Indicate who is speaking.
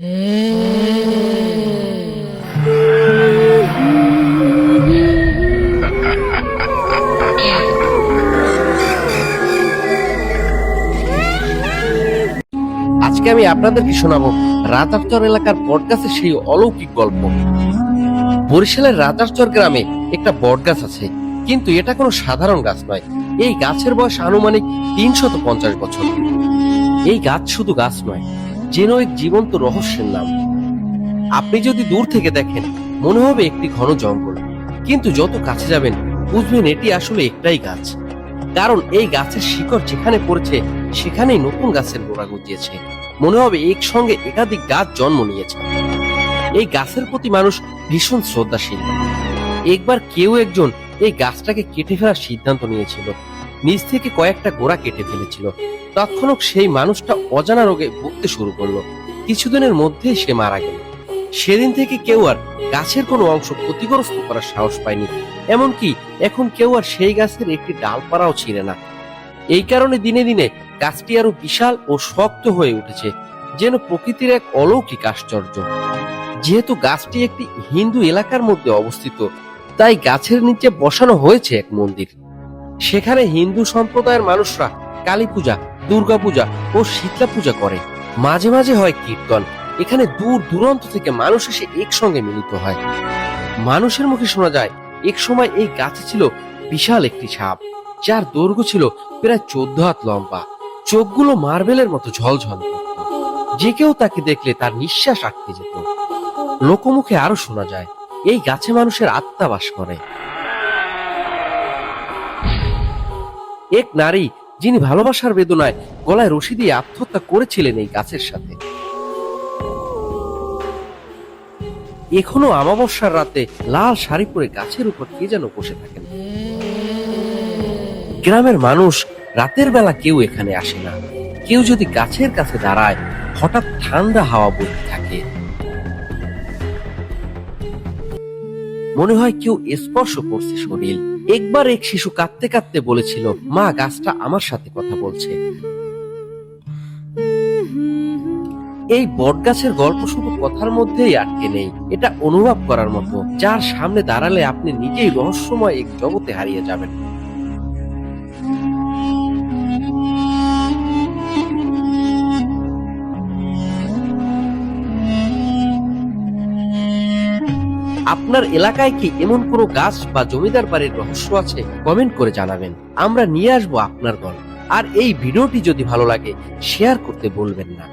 Speaker 1: আজকে আমি আপনাদেরকে শোনাবো রাজারচর এলাকার বটগাছের সেই অলৌকিক গল্প। বরিশালের রাজারচর গ্রামে একটা বটগাছ আছে, কিন্তু এটা কোনো সাধারণ গাছ নয়। এই গাছের বয়স আনুমানিক তিনশত পঞ্চাশ বছর। এই গাছ শুধু গাছ নয় যেন এক জীবন্ত রহস্যের নাম। আপনি যদি দূর থেকে দেখেন, মনে হবে একটি ঘন জঙ্গল। কিন্তু যত কাছে যাবেন, বুঝবেন এটি আসলে একটাই গাছ। কারণ এই গাছের শিকড় যেখানে পড়েছে, সেখানেই নতুন গাছের গোড়া গজিয়েছে। মনে হবে একসঙ্গে একাধিক গাছ জন্ম নিয়েছে। এই গাছের প্রতি মানুষ ভীষণ শ্রদ্ধাশীল। একবার কেউ একজন এই গাছটাকে কেটে ফেলার সিদ্ধান্ত নিয়েছিল। নিজ থেকে কয়েকটা গোড়া কেটে ফেলেছিল। তৎক্ষণাৎ সেই মানুষটা অজানা রোগে ভুগতে শুরু করল। কিছুদিনের মধ্যেই সে মারা গেল। সেদিন থেকে কেউ আর গাছের কোনো অংশ ক্ষতিগ্রস্ত করার সাহস পায়নি। এমনকি এখন কেউ আর সেই গাছের একটি ডালপাড়াও ছিঁড়ে না। এই কারণে দিনে দিনে গাছটি আরও বিশাল ও শক্ত হয়ে উঠেছে, যেন প্রকৃতির এক অলৌকিক আশ্চর্য। যেহেতু গাছটি একটি হিন্দু এলাকার মধ্যে অবস্থিত, তাই গাছের নিচে বসানো হয়েছে এক মন্দির। সেখানে হিন্দু সম্প্রদায়ের মানুষরা কালী পূজা দুর্গা পূজা ও শীতলা পূজা করে। মাঝে মাঝে হয় কীর্তন। এখানে দূর দূরান্ত থেকে মানুষ এসে একসঙ্গে মিলিত হয়। মানুষের মুখে শোনা যায়, এক সময় এই গাছে ছিল বিশাল একটি সাপ, যার দৈর্ঘ্য ছিল প্রায় চোদ্দ হাত লম্বা। চোখগুলো মার্বেলের মতো ঝলঝল যে কেউ তাকে দেখলে তার নিঃশ্বাস আটকে যেত। লোকমুখে আরও শোনা যায়, এই গাছে মানুষের আত্মা বাস করে। এক নারী যিনি ভালোবাসার বেদনায় গলায় রশি দিয়ে আত্মহত্যা করেছিলেন এই গাছের সাথে। এখনও আমাবস্যার রাতে লাল শাড়ি পরে গাছের উপর কে যেন বসে থাকেন? গ্রামের মানুষ রাতের বেলা কেউ এখানে আসে না। কেউ যদি গাছের কাছে দাঁড়ায়, হঠাৎ ঠান্ডা হাওয়া বইতে থাকে। মনে হয় কেউ স্পর্শ করছে শরীর। একবার এক শিশু কাঁদতে কাঁদতে বলেছিল, মা, গাছটা আমার সাথে কথা বলছে। এই বটগাছের গল্প শুধু কথার মধ্যেই আটকে নেই, এটা অনুভব করার মতো, যার সামনে দাঁড়ালে আপনি নিজেই রহস্যময় এক জগতে হারিয়ে যাবেন। আপনার এলাকায় কি এমন কোনো গাছ বা জমিদার বাড়ির রহস্য আছে? কমেন্ট করে জানাবেন। আমরা নিয়ে আসব আপনার গল্প। আর এই ভিডিওটি যদি ভালো লাগে শেয়ার করতে বলবেন না।